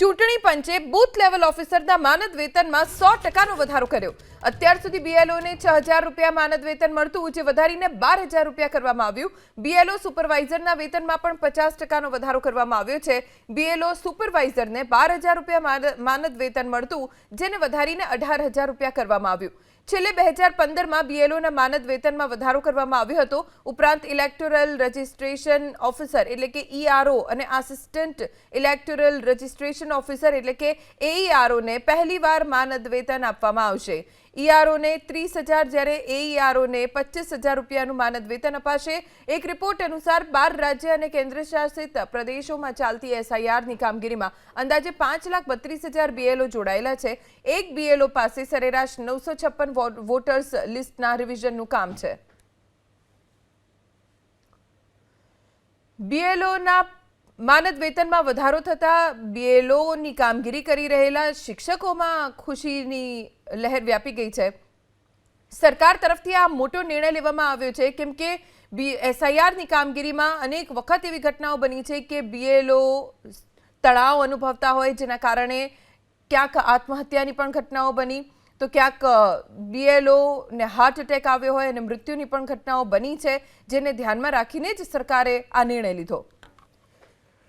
ચૂંટણી પંચે booth level ઓફિસરના માનદ વેતનમાં સો ટકાનો વધારો કર્યો. અત્યાર સુધી બીએલઓને છ હજાર રૂપિયા માનદ વેતન મળતું જે વધારીને બાર હજાર રૂપિયા કરવામાં આવ્યું. બીએલઓ સુપરવાઇઝરના વેતનમાં પણ પચાસ ટકાનો વધારો કરવામાં આવ્યો છે. બીએલઓ સુપરવાઇઝરને બાર હજાર રૂપિયા માનદ વેતન મળતું, જેને વધારીને અઢાર હજાર રૂપિયા કરવામાં આવ્યું. છેલ્લે બે હજાર પંદરમાં બીએલઓના માનદ વેતનમાં વધારો કરવામાં આવ્યો હતો. ઉપરાંત ઇલેક્ટોરલ રજિસ્ટ્રેશન ઓફિસર એટલે કે ઈઆરઓ અને આસિસ્ટન્ટ ઇલેક્ટોરલ રજિસ્ટ્રેશન ઓફિસર એટલે કે એઈઆરઓને પહેલીવાર માનદ વેતન આપવામાં આવશે. ઈઆરઓને ત્રીસ હજાર જ્યારે એઈઆરઓને પચીસ હજાર રૂપિયાનું માનદ વેતન અપાશે. એક રિપોર્ટ અનુસાર બાર રાજ્ય અને કેન્દ્રશાસિત પ્રદેશોમાં ચાલતી એસઆઈઆરની કામગીરીમાં અંદાજે પાંચ લાખ બત્રીસ હજાર બીએલઓ જોડાયેલા છે. એક બીએલઓ પાસે સરેરાશ નવસો છપ્પન વોટર્સ લિસ્ટના રિવિઝનનું કામ છે. બીએલઓના માનદ વેતનમાં વધારો થતા બીએલઓની કામગીરી કરી રહેલા શિક્ષકોમાં ખુશીની લહેર વ્યાપી ગઈ છે. સરકાર તરફથી આ મોટો નિર્ણય લેવામાં આવ્યો છે, કેમ કે બી એસઆઈઆરની કામગીરીમાં અનેક વખત એવી ઘટનાઓ બની છે કે બીએલઓ તણાવ અનુભવતા હોય, જેના કારણે ક્યાંક આત્મહત્યાની પણ ઘટનાઓ બની. તો ક્યાંક બીએલઓને હાર્ટ એટેક આવ્યો હોય અને મૃત્યુની પણ ઘટનાઓ બની છે, જેને ધ્યાનમાં રાખીને જ સરકારે આ નિર્ણય લીધો.